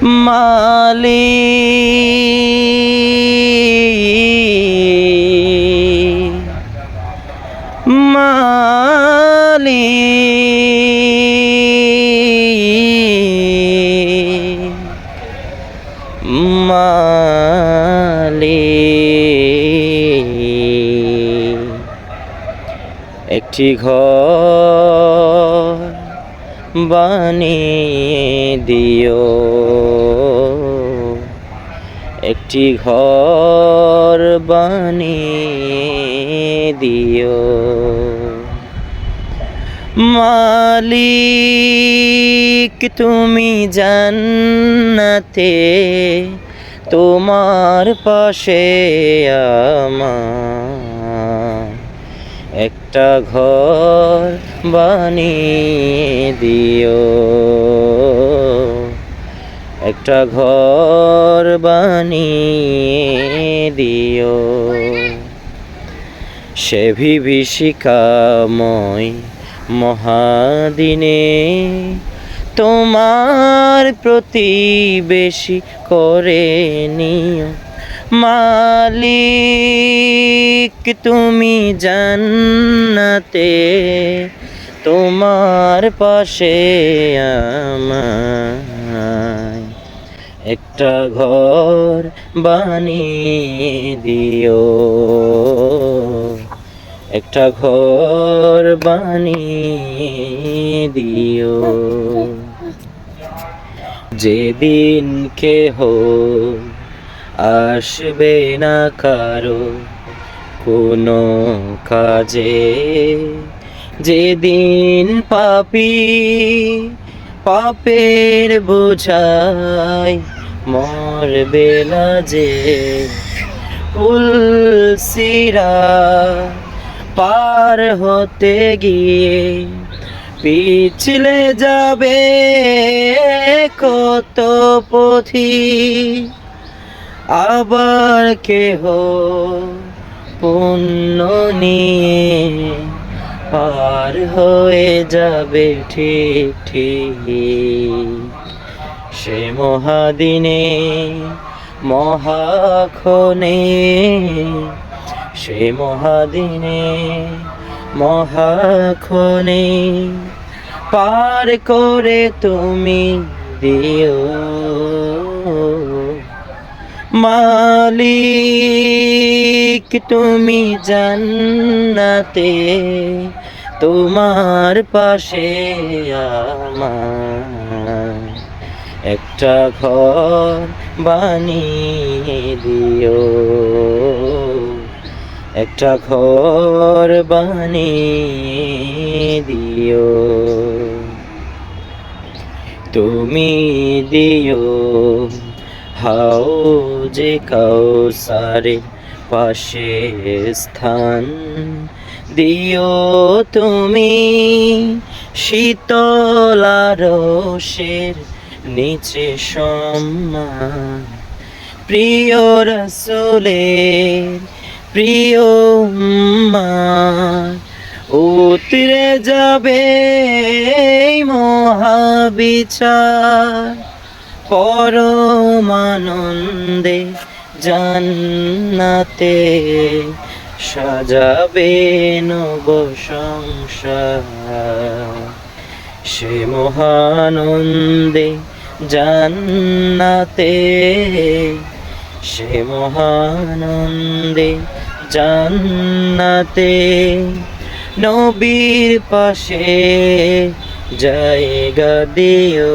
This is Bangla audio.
মালি মালি মালি একটি ঘর বানিয়ে দিও। একটি ঘর বানিয়ে দিও। মালিক তুমি জান্নাতে তোমার পাশে আমার একটা ঘর বানিয়ে দিও। একটা ঘর বানিয়ে দিও। সে বিভীষিকাময় মহাদিনে তোমার প্রতিবেশী করে নিও। মালিক, তুমি জান্নাতে, তোমার পাশে আমায় একটা ঘর বানিয়ে দিও। একটা ঘর বানিয়ে দিও। যেদিন কেহ আসবে না কারও কোনো কাজে। যেদিন পাপি পাপের বোঝাই মরবে না যে উলসিরা পার হতে গিয়ে পিছলে যাবে কত পথি। আবার কেহ পুণ্য নিয়ে পার হয়ে যাবে ঠিক ঠিক সে মহাদিনে, মহাক্ষণে, সে মহাদিনে, মহাক্ষণে পার করে তুমি দিও। মালিক, তুমি জান্নাতে, তোমার পাশে আমার একটা ঘর বানিয়ে দিও। একটা ঘর বানিয়ে দিও। তুমি দিও। যে কাউসারে পাশে স্থান, দিও তুমি শীতলারসের নিচে সম্মান। প্রিয় রসুলের প্রিয় উতরে যাবে মহাবিচার। পরমানন্দে জান্নাতে সাজাবে নব সে মহানন্দে জান্নাতে সে মহানন্দে জান্নাতে নবীর পাশে জায়গা দিও।